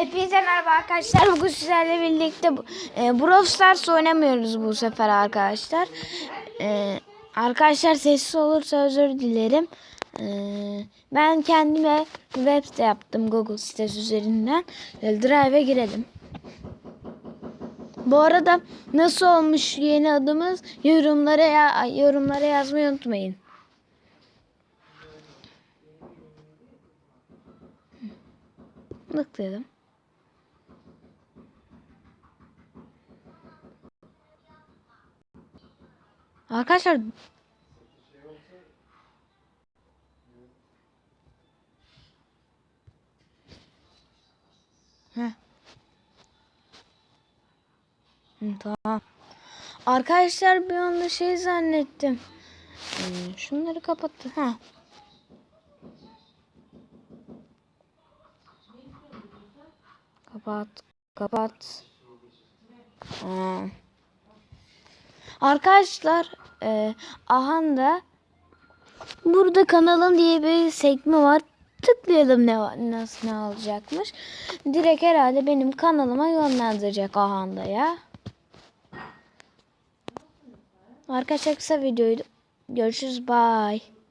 Hepinize merhaba arkadaşlar. Bugün sizlerle birlikte e, Brawl oynamıyoruz bu sefer arkadaşlar. E, arkadaşlar sessiz olursa özür dilerim. E, ben kendime web site yaptım Google sitesi üzerinden. E, Drive'e girelim. Bu arada nasıl olmuş yeni adımız yorumlara ya yorumlara yazmayı unutmayın. Tıkladım. Arkadaşlar Heh. Tamam. Arkadaşlar bir anda şey zannettim. Hmm, şunları kapattı. Ha. Kapat. Kapat. Aa. Arkadaşlar e, Ahan'da burada kanalım diye bir sekme var. Tıklayalım ne nasıl ne alacakmış. Direkt herhalde benim kanalıma yönlendirecek Ahan'da ya. Arkadaşlar kısa videoydu. Görüşürüz. Bye.